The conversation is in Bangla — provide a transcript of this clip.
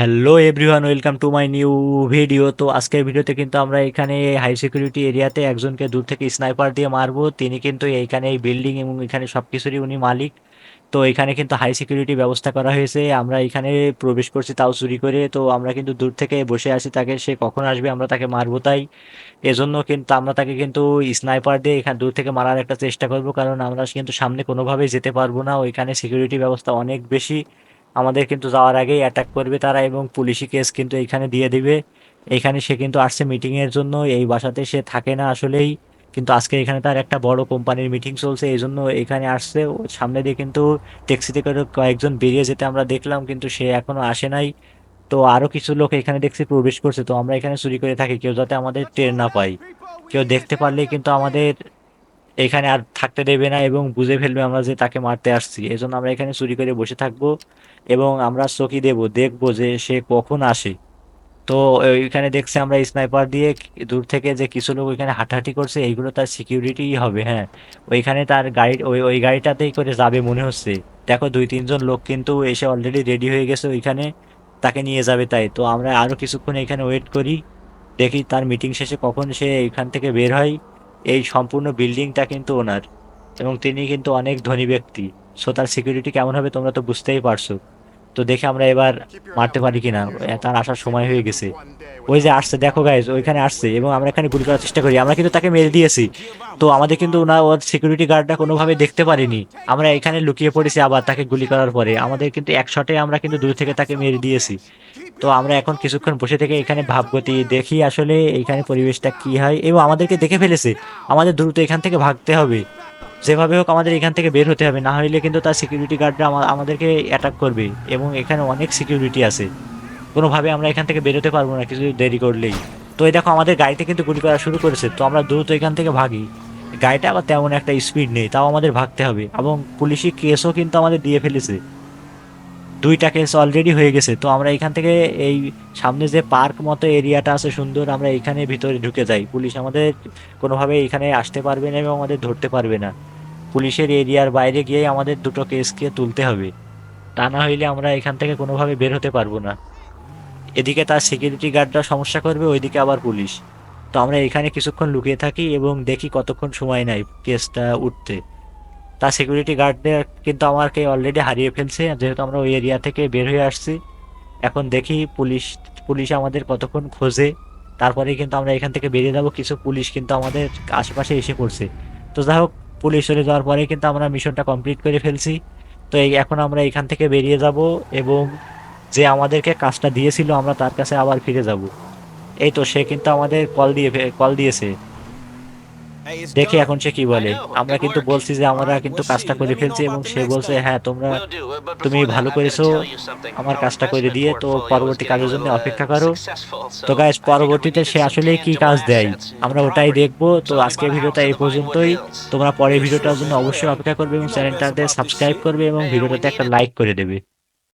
Hello everyone welcome to my new video তো আজকের ভিডিওতে কিন্তু আমরা এখানে হাই সিকিউরিটি এরিয়াতে একজনকে দূর থেকে স্নাইপার দিয়ে মারবো। তিনি কিন্তু এইখানে এই বিল্ডিং এবং এখানে সব কিছুরই উনি মালিক। তো এখানে কিন্তু হাই সিকিউরিটি ব্যবস্থা করা হয়েছে। আমরা এখানে প্রবেশ করছি তাও চুরি করে। তো আমরা কিন্তু দূর থেকে বসে আছি তাকে। সে কখন আসবে আমরা তাকে মারবো তাই। এজন্য কিন্তু আমরা তাকে কিন্তু স্নাইপার দিয়ে এখানে দূর থেকে মারার একটা চেষ্টা করব। কারণ আমরা কিন্তু সামনে কোনোভাবেই যেতে পারব না। ওইখানে সিকিউরিটি ব্যবস্থা অনেক বেশি। আমাদের কিন্তু যাওয়ার আগেই অ্যাটাক করবে তারা এবং পুলিশি কেস কিন্তু এখানে দিয়ে দিবে। এখানে সে কিন্তু আসছে মিটিংয়ের জন্য, এই বাসাতে সে থাকে না আসলেই। কিন্তু আজকে এখানে তার একটা বড় কোম্পানির মিটিং চলছে, এই জন্য এখানে আসছে। সামনে দিয়ে কিন্তু ট্যাক্সিতে করে কয়েকজন বেরিয়ে যেতে আমরা দেখলাম, কিন্তু সে এখনও আসে নাই। তো আরও কিছু লোক এখানে দেখছি প্রবেশ করছে, তো আমরা এখানে চুরি করে থাকি, কেউ যাতে আমাদের টের না পাই কেউ দেখতে পারলেই কিন্তু আমাদের এখানে আর থাকতে দেবে না এবং বুঝে ফেলবে আমরা যে তাকে মারতে আসছি। এই জন্য আমরা এখানে চুরি করে বসে থাকব এবং আমরা চকি দেব, দেখব যে সে কখন আসে। তো ওইখানে দেখছি আমরা স্নাইপার দিয়ে দূর থেকে যে কিছু লোক ওইখানে হাঁটাহাঁটি করছে, এইগুলো তার সিকিউরিটি হবে হ্যাঁ। ওইখানে তার গাড়ি, ওই ওই গাড়িটাতেই করে যাবে মনে হচ্ছে। দেখো দুই, তিনজন লোক কিন্তু এসে অলরেডি রেডি হয়ে গেছে ওইখানে, তাকে নিয়ে যাবে তাই। তো আমরা আরও কিছুক্ষণ এখানে ওয়েট করি, দেখি তার মিটিং শেষে কখন সে এখান থেকে বের হয়। এই সম্পূর্ণ বিল্ডিংটা কিন্তু ওনার এবং তিনি কিন্তু অনেক ধনী ব্যক্তি। সো তার সিকিউরিটি কেমন হবে তোমরা তো বুঝতেই পারছ। তো দেখে আমরা এবার মারতে পারি কিনা। তার আসার সময় হয়ে গেছে। ওই যে আসছে, দেখো গাইজ ওইখানে আসছে এবং আমরা এখানে গুলি করার চেষ্টা করি। আমরা কিন্তু তাকে মেরে দিয়েছি। তো আমাদের কিন্তু ওনা ওর সিকিউরিটি গার্ডটা কোনোভাবে দেখতে পারিনি। আমরা এখানে লুকিয়ে পড়েছি আবার তাকে গুলি করার পরে। আমাদের কিন্তু এক শটে আমরা কিন্তু দূর থেকে তাকে মেরে দিয়েছি। তো আমরা এখন কিছুক্ষণ বসে থেকে এখানে ভাবগতি দেখি আসলে এখানে পরিবেশটা কি হয় এবং আমাদেরকে দেখে ফেলেছে। আমাদের দ্রুত এখান থেকে ভাগতে হবে। যেভাবে হোক আমাদের এখান থেকে বের হতে হবে, না হলে কিন্তু তার সিকিউরিটি গার্ডরা আমাদেরকে অ্যাটাক করবে এবং এখানে অনেক সিকিউরিটি আছে। কোনোভাবে আমরা এখান থেকে বেরোতে পারব না কিছু দেরি করলেই। তো এই দেখো, আমাদের গাড়িতে কিন্তু গুলি করা শুরু করেছে, তো আমরা দ্রুত এখান থেকে ভাগি। গাড়িটা আবার তেমন একটা স্পিড নেই, তাও আমাদের ভাগতে হবে এবং পুলিশি কেসও কিন্তু আমাদের দিয়ে ফেলেছে। দুইটা কেস অলরেডি হয়ে গেছে। তো আমরা এখান থেকে এই সামনে যে পার্ক মতো এরিয়াটা আছে সুন্দর, আমরা এখানে ভিতরে ঢুকে যাই। পুলিশ আমাদের কোনোভাবে এখানে আসতে পারবে না এবং আমাদের ধরতে পারবে না। পুলিশের এরিয়ার বাইরে গিয়ে আমাদের দুটো কেসকে তুলতে হবে। তা না হইলে আমরা এখান থেকে কোনোভাবে বের হতে পারব না। এদিকে তার সিকিউরিটি গার্ডরা সমস্যা করবে, ওইদিকে আবার পুলিশ। তো আমরা এখানে কিছুক্ষণ লুকিয়ে থাকি এবং দেখি কতক্ষণ সময় নেয় কেসটা উঠতে। তার সিকিউরিটি গার্ডদের কিন্তু আমাকে অলরেডি হারিয়ে ফেলছে, যেহেতু আমরা ওই এরিয়া থেকে বের হয়ে আসছি। এখন দেখি পুলিশ পুলিশ আমাদের কতক্ষণ খোঁজে। তারপরে কিন্তু আমরা এখান থেকে বেরিয়ে যাব। কিছু পুলিশ কিন্তু আমাদের আশেপাশে এসে পড়ছে। তো যাই হোক, পুলিশ চলে যাওয়ার পরে কিন্তু আমরা মিশনটা কমপ্লিট করে ফেলছি। তো এই এখন আমরা এখান থেকে বেরিয়ে যাব এবং যে আমাদেরকে কাজটা দিয়েছিল, আমরা তার কাছে আবার ফিরে যাব। এই তো সে কিন্তু আমাদের কল দিয়ে কল দিয়েছে। দেখি এখন সে কি বলে। আমরা কিন্তু বলছি যে আমরা কিন্তু কাজটা করে ফেলছি এবং সে বলছে হ্যাঁ তোমরা তুমি ভালো করেছ। আমার কাজটা করে দিয়ে তো পরবর্তী কাজের জন্য অপেক্ষা করো। তো গাইজ পরবর্তীতে সে আসলে কি কাজ দেয়? আমরা ওটাই দেখব। তো আজকের ভিডিওটা এই পর্যন্তই। তোমরা পরের ভিডিওটার জন্য অবশ্যই অপেক্ষা করবে এবং চ্যানেলটাতে সাবস্ক্রাইব করবে এবং ভিডিওটাতে একটা লাইক করে দেবে।